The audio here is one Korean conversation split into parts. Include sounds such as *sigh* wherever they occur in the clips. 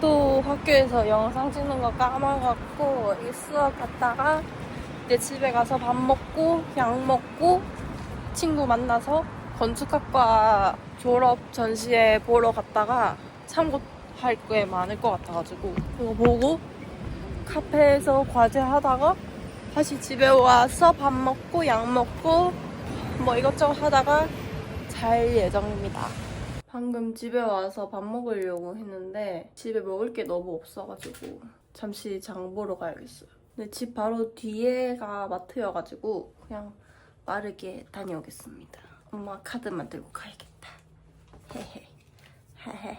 또 학교에서 영상 찍는 거 까먹었고 이 수업 갔다가 이제 집에 가서 밥 먹고 약 먹고 친구 만나서 건축학과 졸업 전시회 보러 갔다가 참고할 게 많을 것 같아가지고 그거 보고 카페에서 과제 하다가 다시 집에 와서 밥 먹고 약 먹고 뭐 이것저것 하다가 잘 예정입니다. 방금 집에 와서 밥 먹으려고 했는데 집에 먹을 게 너무 없어가지고 잠시 장 보러 가야겠어요. 근데 집 바로 뒤에가 마트여가지고 그냥 빠르게 다녀오겠습니다. 엄마 카드만 들고 가야겠다. 헤헤. 헤헤헤.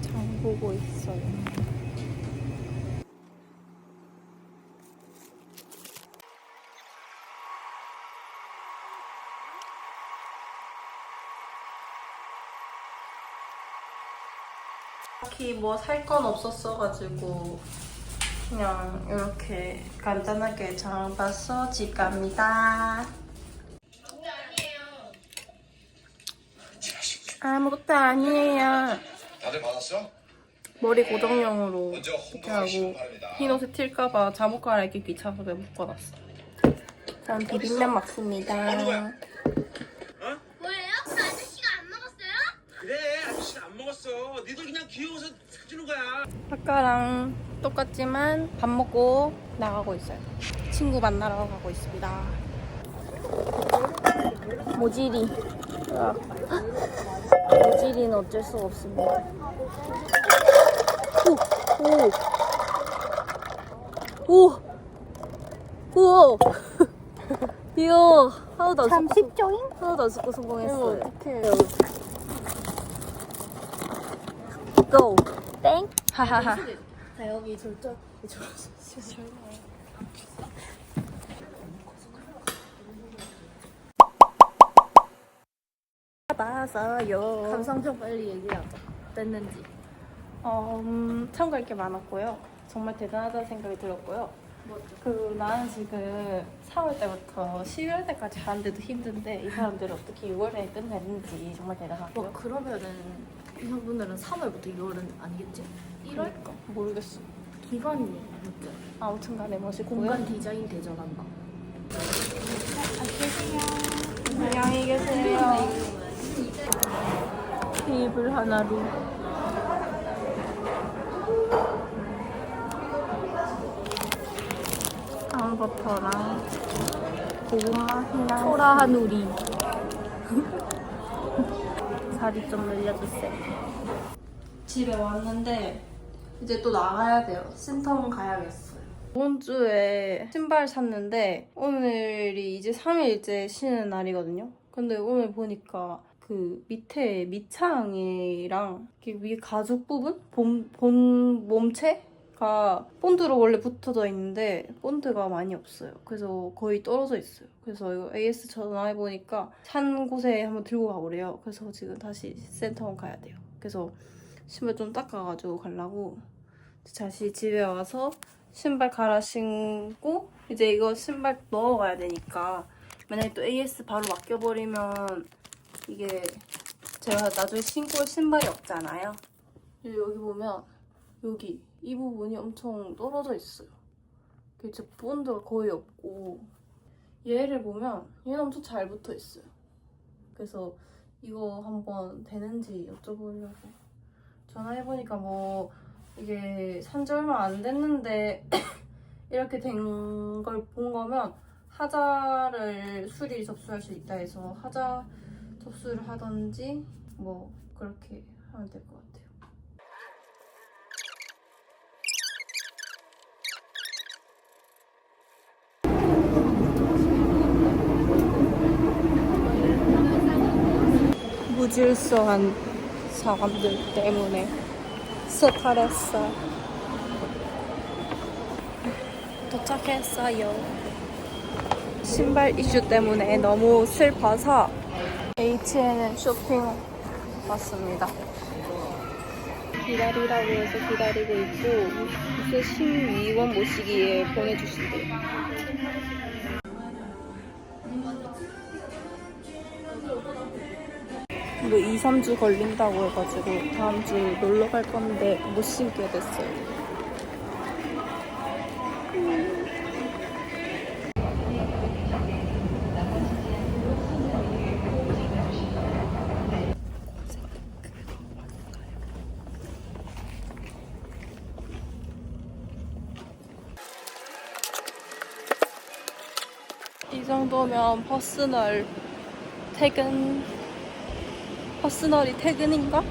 장 보고 있어요. 딱히 뭐 살 건 없었어가지고 그냥 이렇게 간단하게 장 봐서 집 갑니다. 아무것도 아니에요. 다들 받았어? 머리 고정용으로 이렇게 하고 바랍니다. 흰 옷에 튈까봐 잠옷 갈아입기 귀찮아서 내가 묶어놨어. 전 비빔면 먹습니다. 뭐예요? 그 아저씨가 안 먹었어요? 그래 아저씨가 안 먹었어 니들 그냥 귀여워서 사주는 거야 아까랑 똑같지만 밥 먹고 나가고 있어요. 친구 만나러 가고 있습니다. 으악. 모지리는 어쩔 수가 없습니다. 오! 오! 오! 우와! 귀여워. *laughs* 하나도 안참 섞고, 쉽죠잉? 하나도 안 섞고 성공했어요. 어떡해. 고! 땡. 하하하. 자, 여기 졸전. 받아서요. 감상 좀 빨리 얘기하자. 됐는지. 어, 음, 참고할 게 많았고요. 정말 대단하다는 생각이 들었고요. 그 나는 지금 4월 때부터 12월 때까지 하는데도 힘든데 이 사람들은 어떻게 6월에 끝냈는지 정말 대단하고요. 뭐 그러면은 이분들은 3월부터 6월은 아니겠지? 1월? 모르겠어. 기간이 뭐죠? 아무튼 간에 멋있고요. 공간 디자인 대전한다. 안녕히 계세요. 테이블 하나로. 앙버터랑 고구마 향 소라 하누리. *laughs* 살이 좀 늘려주세요. 집에 왔는데 이제 또 나가야 돼요. 센터문 가야겠어요. 이번 주에 신발 샀는데 오늘이 이제 3일째 쉬는 날이거든요. 근데 오늘 보니까 그 밑에 밑창이랑 위 가죽 부분? 본, 본 몸체 가 본드로 원래 붙어져 있는데 본드가 많이 없어요. 그래서 거의 떨어져 있어요. 그래서 이거 AS 전화해 보니까 산 곳에 한번 들고 가보래요. 그래서 지금 다시 센터원 가야 돼요. 그래서 신발 좀 닦아가지고 가려고 다시 집에 와서 신발 갈아 신고 이제 이거 신발 넣어가야 되니까 만약에 또 AS 바로 맡겨버리면 이게 제가 나중에 신고 올 신발이 없잖아요. 여기 보면 여기 이 부분이 엄청 떨어져 있어요. 진짜 본드가 거의 없고 얘를 보면 얘는 엄청 잘 붙어 있어요. 그래서 이거 한번 되는지 여쭤보려고 전화해보니까 뭐 이게 산지 얼마 안 됐는데 *coughs* 이렇게 된 걸 본 거면 하자를 수리 접수할 수 있다 해서 하자 접수를 하던지 뭐 그렇게 하면 될 것 같아요. 무질서한 사람들 때문에 스트레스 도착했어요 신발 이슈 때문에 너무 슬퍼서 H&M 쇼핑 왔습니다. 기다리라고 해서 기다리고 있고 이제 12원 모시기에 보내주신대요. 이거 2, 3주 걸린다고 해가지고 다음 주 놀러 갈 건데 못 신게 됐어요. 이 정도면 퍼스널 퇴근 퍼스널이 퇴근인가?